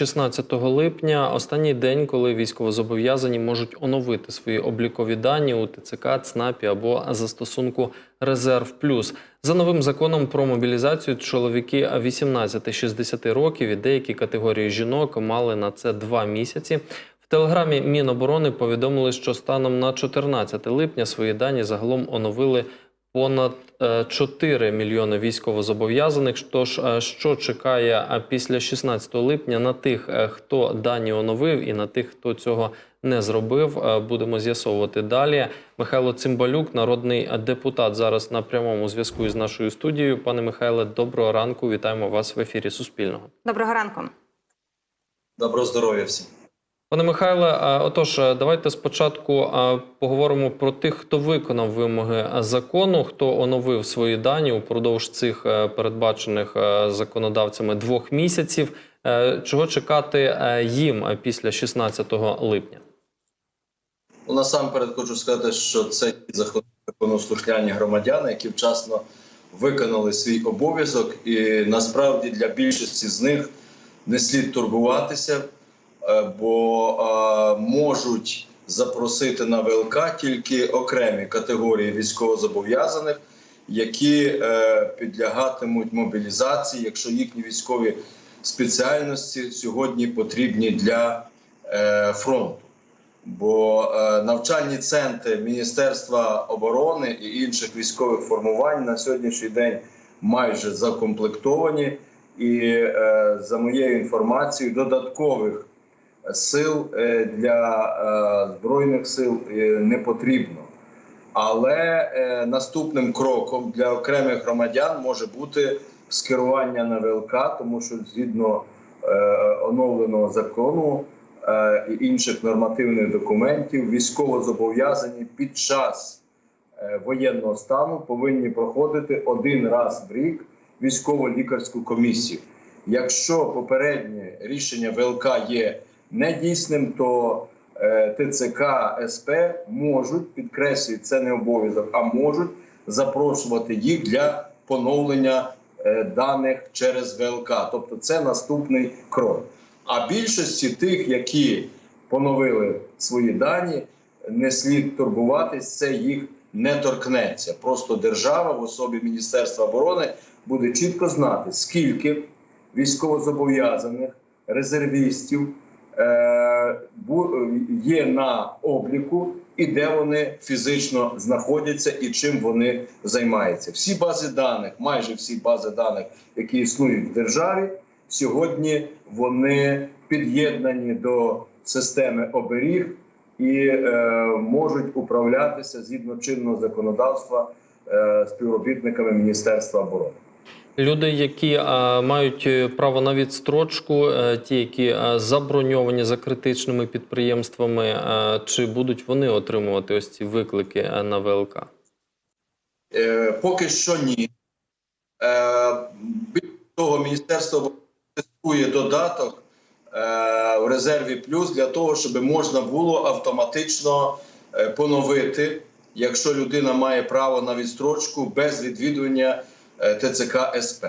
16 липня останній день, коли військовозобов'язані можуть оновити свої облікові дані у ТЦК, ЦНАПі або застосунку Резерв Плюс. За новим законом про мобілізацію чоловіки 18-60 років і деякі категорії жінок мали на це два місяці. В телеграмі Міноборони повідомили, що станом на 14 липня свої дані загалом оновили понад е, 4 мільйони військовозобов'язаних. Тож, е, що чекає е, після 16 липня на тих, е, хто дані оновив, і на тих, хто цього не зробив, е, будемо з'ясовувати далі. Михайло Цимбалюк, народний депутат, зараз на прямому зв'язку із нашою студією. Пане Михайле, доброго ранку. Вітаємо вас в ефірі Суспільного. Доброго ранку. Доброго здоров'я всім. Пане Михайле, е, отож, е, давайте спочатку е, поговоримо про тих, хто виконав вимоги закону, хто оновив свої дані упродовж цих передбачених законодавцями двох місяців. Чого чекати їм після 16 липня? Ну, насамперед хочу сказати, що це законослухняні громадяни, які вчасно виконали свій обов'язок, і насправді для більшості з них не слід турбуватися, бо е, можуть запросити на ВЛК тільки окремі категорії військовозобов'язаних, які е, підлягатимуть мобілізації, якщо їхні військові спеціальності сьогодні потрібні для е, фронту. Бо е, навчальні центри Міністерства оборони і інших військових формувань на сьогоднішній день майже закомплектовані, і е, за моєю інформацією, додаткових сил е, для е, збройних сил е, не потрібно. Але наступним кроком для окремих громадян може бути скерування на ВЛК, тому що згідно оновленого закону і інших нормативних документів військовозобов'язані під час воєнного стану повинні проходити один раз в рік військово-лікарську комісію. Якщо попереднє рішення ВЛК є недійсним, то е, ТЦК СП можуть підкреслюю, це не обов'язок, а можуть запрошувати їх для поновлення е, даних через ВЛК. Тобто, це наступний крок. А більшості тих, які поновили свої дані, не слід турбуватись, це їх не торкнеться. Просто держава в особі Міністерства оборони буде чітко знати, скільки військовозобов'язаних резервістів є на обліку і де вони фізично знаходяться і чим вони займаються. Всі бази даних, майже всі бази даних, які існують в державі, сьогодні вони під'єднані до системи оберіг і е, можуть управлятися згідно чинного законодавства е, співробітниками Міністерства оборони. Люди, які мають е, право на відстрочку, е, ті, які заброньовані за критичними підприємствами, е, чи будуть вони отримувати ось ці виклики на ВЛК? Е, поки що ні. Е, більше того, Міністерство тестує додаток е, в резерві плюс для того, щоб можна було автоматично поновити, якщо людина має право на відстрочку без відвідування ТЦК СП.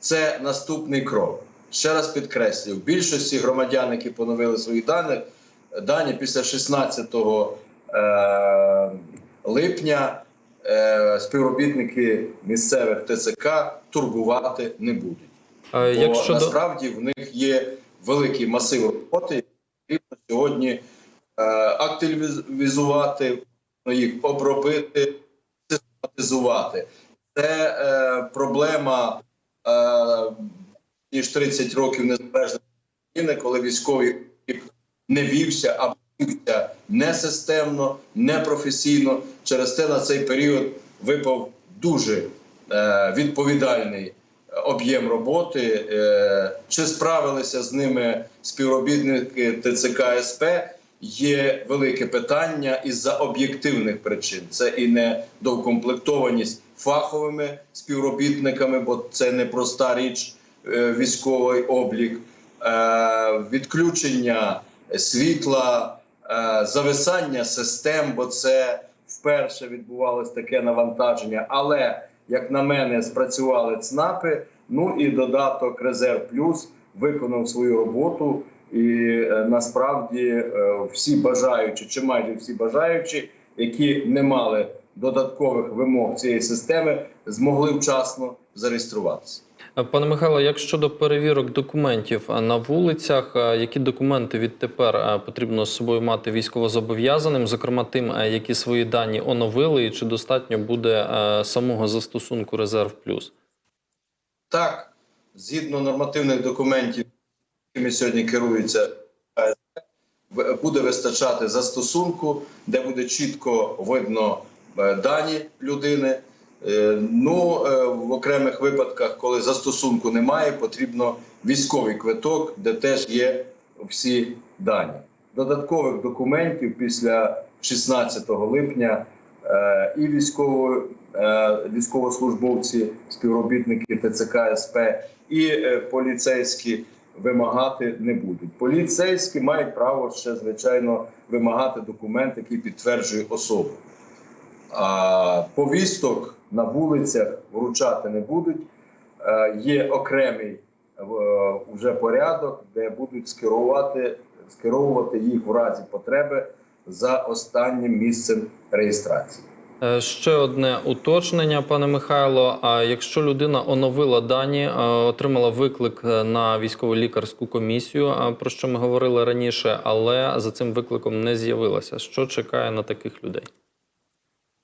Це наступний крок. Ще раз підкреслюю: в більшості громадян, які поновили свої дані, дані після 16 е, липня е, співробітники місцевих ТЦК турбувати не будуть. Е, Бо Якщо насправді в них є великий масив роботи, який потрібно сьогодні е, активізувати, їх обробити, систематизувати. Це е, проблема е, ніж 30 років незалежної України, коли військовий не вівся або вівся несистемно, непрофесійно. Через те на цей період випав дуже е, відповідальний об'єм роботи. Е, чи справилися з ними співробітники ТЦК СП? Є велике питання із-за об'єктивних причин. Це і недоукомплектованість фаховими співробітниками, бо це не проста річ, е, військовий облік, е, відключення світла, е, зависання систем, бо це вперше відбувалось таке навантаження. Але як на мене, спрацювали ЦНАПи. Ну і додаток Резерв Плюс виконав свою роботу, і насправді всі бажаючі, чи майже всі бажаючі, які не мали додаткових вимог цієї системи, змогли вчасно зареєструватися. Пане Михайло, як щодо перевірок документів на вулицях, які документи відтепер потрібно з собою мати військовозобов'язаним, зокрема тим, які свої дані оновили, і чи достатньо буде самого застосунку Резерв Плюс? Так, згідно нормативних документів, якими сьогодні в- буде вистачати застосунку, де буде чітко видно дані людини. Е, Ну, е, в окремих випадках, коли застосунку немає, потрібно військовий квиток, де теж є всі дані. Додаткових документів після 16 липня е, і військово, е, військовослужбовці, співробітники ТЦК СП і е, поліцейські вимагати не будуть. Поліцейські мають право ще звичайно вимагати документ, який підтверджує особу. А повісток на вулицях вручати не будуть. Е, Є окремий е, вже порядок, де будуть скерувати, скеровувати їх в разі потреби за останнім місцем реєстрації. Е, Ще одне уточнення, пане Михайло. А якщо людина оновила дані, отримала виклик на військово-лікарську комісію, е, про що ми говорили раніше, але за цим викликом не з'явилася, що чекає на таких людей?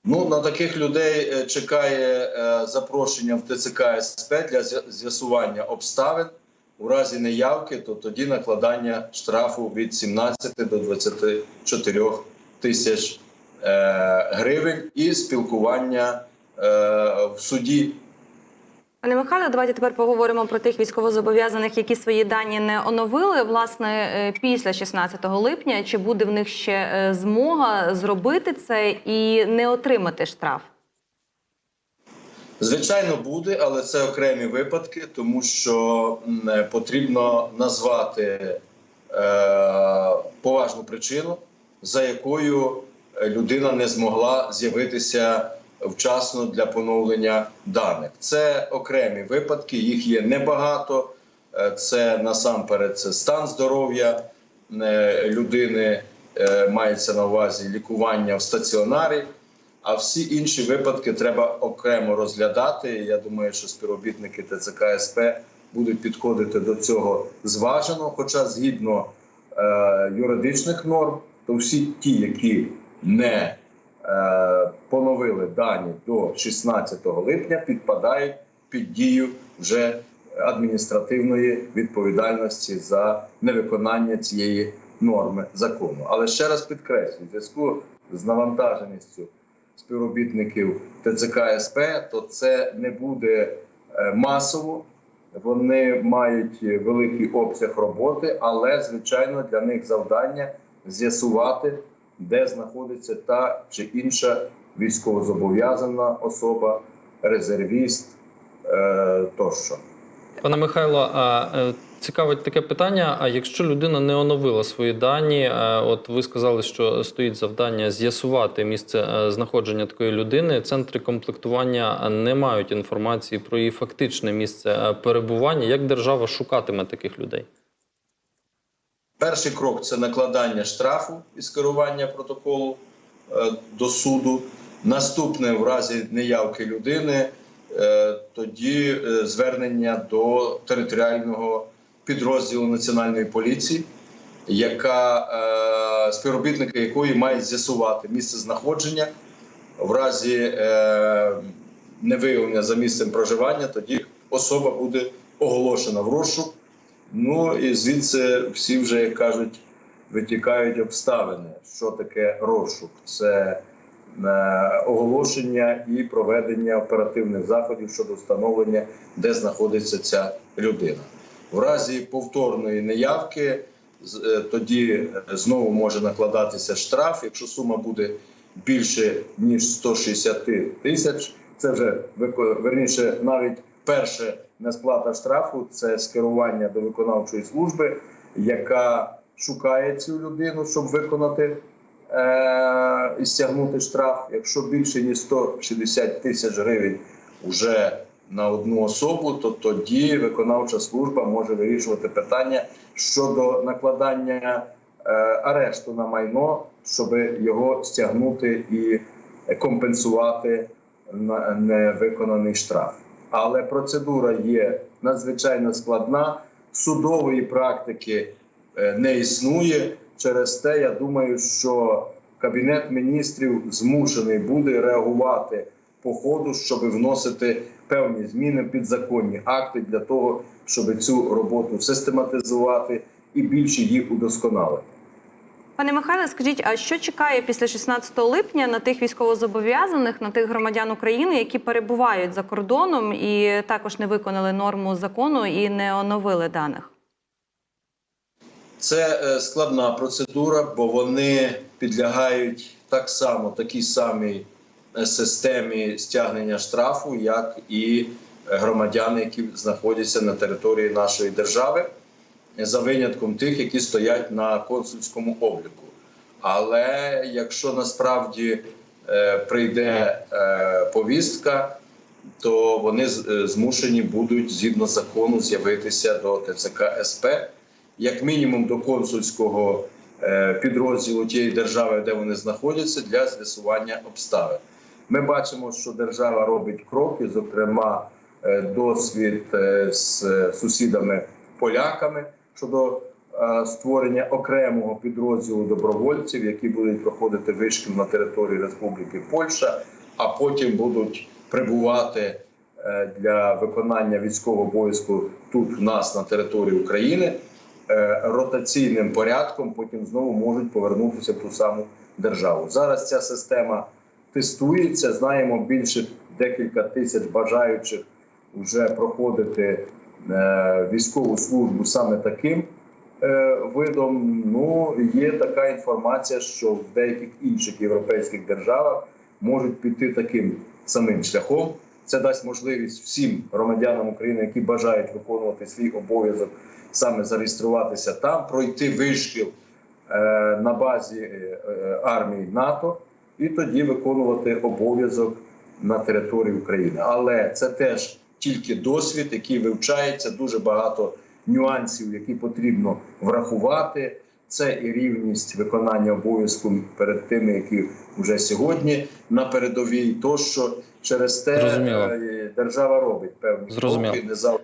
Ну на таких людей е, чекає е, запрошення в ТЦК СП для з'ясування обставин. У разі неявки, то тоді накладання штрафу від 17 до 24 тисяч е, гривень і спілкування в суді Пане Михайло, давайте тепер поговоримо про тих військовозобов'язаних, які свої дані не оновили. Власне, е, після 16 липня, чи буде в них ще е, змога зробити це і не отримати штраф? Звичайно, буде, але це окремі випадки, тому що е, потрібно назвати поважну причину, за якою людина не змогла з'явитися вчасно для поновлення даних. Це окремі випадки, їх є небагато. Е, Це насамперед це стан здоров'я е, людини, е, мається на увазі лікування в стаціонарі. А всі інші випадки треба окремо розглядати. Я думаю, що співробітники ТЦК СП будуть підходити до цього зважено. Хоча згідно е, юридичних норм, то всі ті, які не поновили дані до 16 липня, підпадають під дію вже адміністративної відповідальності за невиконання цієї норми закону. Але ще раз підкреслюю, в зв'язку з навантаженістю співробітників ТЦК СП, то це не буде е, масово. Вони мають великий обсяг роботи, але звичайно для них завдання з'ясувати, де знаходиться та чи інша військовозобов'язана особа, резервіст е, тощо. Пане Михайло, е, цікавить таке питання: а якщо людина не оновила свої дані, е, от ви сказали, що стоїть завдання з'ясувати місце знаходження такої людини, центри комплектування не мають інформації про її фактичне місце перебування. Як держава шукатиме таких людей? Перший крок це накладання штрафу і скерування протоколу е, до суду. Наступне в разі неявки людини, е, тоді е, звернення до територіального підрозділу національної поліції, яка співробітники якої мають з'ясувати місце знаходження в разі невиявлення за місцем проживання. Тоді особа буде оголошена в розшук. Ну і звідси всі вже як кажуть, витікають обставини. Що таке розшук? Це е, оголошення і проведення оперативних заходів щодо встановлення, де знаходиться ця людина. В разі повторної неявки е, тоді знову може накладатися штраф. Якщо сума буде більше ніж 160 тисяч, це вже верніше навіть перше несплата штрафу це скерування до виконавчої служби, яка шукає цю людину, щоб виконати е- і стягнути штраф. Якщо більше ніж 160 тисяч гривень, вже на одну особу, то тоді виконавча служба може вирішувати питання щодо накладання е, арешту на майно, щоб його стягнути і компенсувати на невиконаний штраф. Але процедура є надзвичайно складна. Судової практики е, не існує. Через те я думаю, що кабінет міністрів змушений буде реагувати по ходу, щоб вносити певні зміни в підзаконні акти для того, щоб цю роботу систематизувати і більше її удосконалити. Пане Михайле, скажіть, а що чекає після 16 липня на тих військовозобов'язаних, на тих громадян України, які перебувають за кордоном і також не виконали норму закону і не оновили даних? Це е, складна процедура, бо вони підлягають так само такій самій е, системі стягнення штрафу, як і громадяни, які знаходяться на території нашої держави, за винятком тих, які стоять на консульському обліку. Але якщо насправді е, прийде е, повістка, то вони е, змушені будуть згідно закону з'явитися до ТЦК СП, як мінімум до консульського е, підрозділу тієї держави, де вони знаходяться, для з'ясування обставин. Ми бачимо, що держава робить кроки, зокрема, е, досвід е, з сусідами поляками щодо е, створення окремого підрозділу добровольців, які будуть проходити вишкіл на території Республіки Польща, а потім будуть прибувати е, для виконання військового обов'язку тут в нас на території України е, ротаційним порядком. Потім знову можуть повернутися в ту саму державу. Зараз ця система тестується. Знаємо більше декілька тисяч бажаючих вже проходити військову службу саме таким е, видом. Ну є така інформація, що в деяких інших європейських державах можуть піти таким самим шляхом. Це дасть можливість всім громадянам України, які бажають виконувати свій обов'язок, саме зареєструватися там, пройти вишкіл е, на базі е, е, армії НАТО і тоді виконувати обов'язок на території України. Але це теж тільки досвід, який вивчається, дуже багато нюансів, які потрібно врахувати. Це і рівність виконання обов'язку перед тими, які вже сьогодні на передовій, тощо через те Зрозуміло. е, держава робить певні Зрозуміло. кроки, не завжди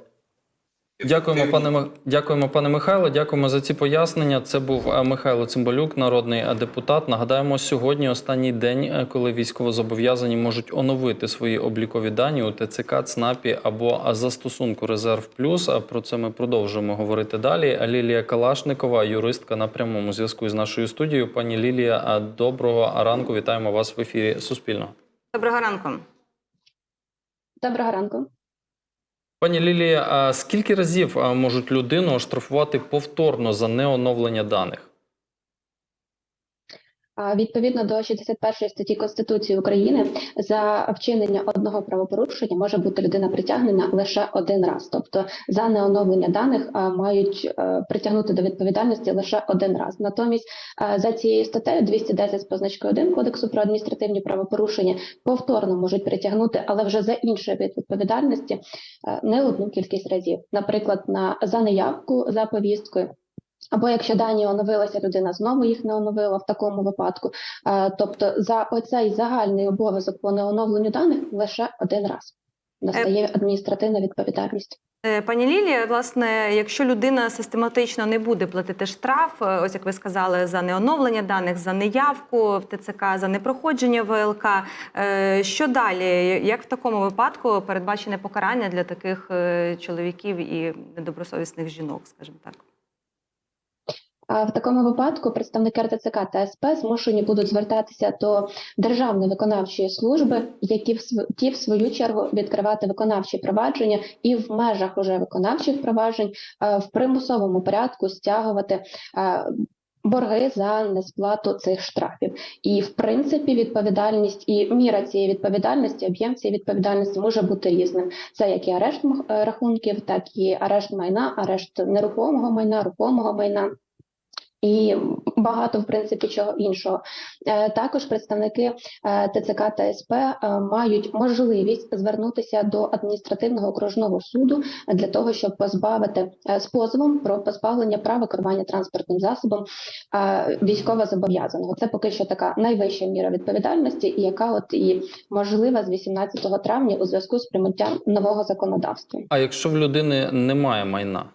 Дякуємо, пане дякуємо, пане Михайло. Дякуємо за ці пояснення. Це був е, Михайло Цимбалюк, народний е, депутат. Нагадаємо, сьогодні останній день, е, коли військовозобов'язані можуть оновити свої облікові дані у ТЦК, ЦНАПі або застосунку Резерв Плюс. А Про це ми продовжуємо говорити далі. Лілія Калашникова, юристка на прямому зв'язку з нашою студією. Пані Лілія, доброго ранку. Вітаємо вас в ефірі Суспільного. Доброго ранку. Доброго ранку. Пані Лілія, а скільки разів можуть людину оштрафувати повторно за неоновлення даних? Відповідно до 61 статті Конституції України за вчинення одного правопорушення може бути людина притягнена лише один раз. Тобто за неоновлення даних мають е, притягнути до відповідальності лише один раз. Натомість е, за цією статтею 210 з позначкою 1 Кодексу про адміністративні правопорушення повторно можуть притягнути, але вже за інший вид відповідальності е, не одну кількість разів. Наприклад, на за неявку за повісткою. Або якщо дані оновилася, людина знову їх не оновила в такому випадку. Е, Тобто за оцей загальний обов'язок по неоновленню даних лише один раз настає адміністративна відповідальність. Е, Пані Лілія, власне, якщо людина систематично не буде платити штраф, е, ось як ви сказали, за неоновлення даних, за неявку в ТЦК, за непроходження ВЛК, е, що далі? Як в такому випадку передбачене покарання для таких е, чоловіків і недобросовісних жінок, скажімо так? А в такому випадку представники РТЦК та СП змушені будуть звертатися до Державної виконавчої служби, які в ті в свою чергу відкривати виконавчі провадження і в межах уже виконавчих проваджень е, в примусовому порядку стягувати. е, Борги за несплату цих штрафів, і в принципі відповідальність і міра цієї відповідальності, об'єм цієї відповідальності може бути різним. Це як і арешт е, рахунків, так і арешт майна, арешт нерухомого майна, рухомого майна. І багато в принципі чого іншого. Е, Також представники е, ТЦК та СП е, мають можливість звернутися до адміністративного окружного суду для того, щоб позбавити з позовом про позбавлення права керування транспортним засобом е, військовозобов'язаного. Це поки що така найвища міра відповідальності, яка от і можлива з 18 травня у зв'язку з прийняттям нового законодавства. А якщо в людини немає майна?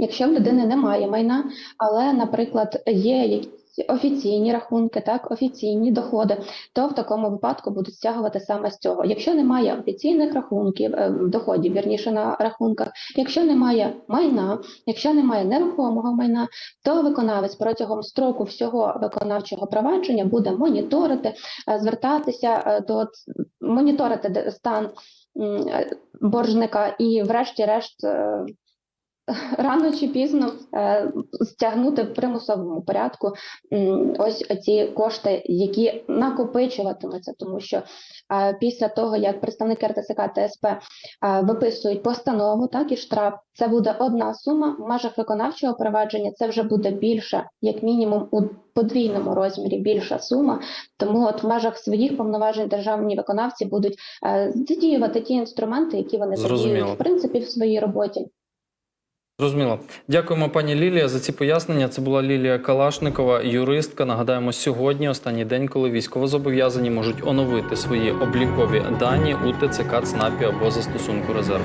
Якщо в людини немає майна, але, наприклад, є якісь офіційні рахунки, так офіційні доходи, то в такому випадку будуть стягувати саме з цього. Якщо немає офіційних рахунків, е, доходів вірніше на рахунках, якщо немає майна, якщо немає нерухомого майна, то виконавець протягом строку всього виконавчого провадження буде моніторити, е, звертатися е, до моніторити стан боржника і, врешті-решт. рано чи пізно е, стягнути в примусовому порядку ось ці кошти, які накопичуватимуться, тому що е, після того, як представники РТСК та СП е, виписують постанову, так і штраф, це буде одна сума в межах виконавчого провадження. Це вже буде більше, як мінімум, у подвійному розмірі більша сума. Тому от в межах своїх повноважень державні виконавці будуть задіювати ті інструменти, які вони задіюють в принципі в своїй роботі. Зрозуміло. Дякуємо, пані Лілія, за ці пояснення. Це була Лілія Калашникова, юристка. Нагадаємо, сьогодні останній день, коли військовозобов'язані можуть оновити свої облікові дані у ТЦК, ЦНАПі або застосунку резерв.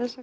Плюс.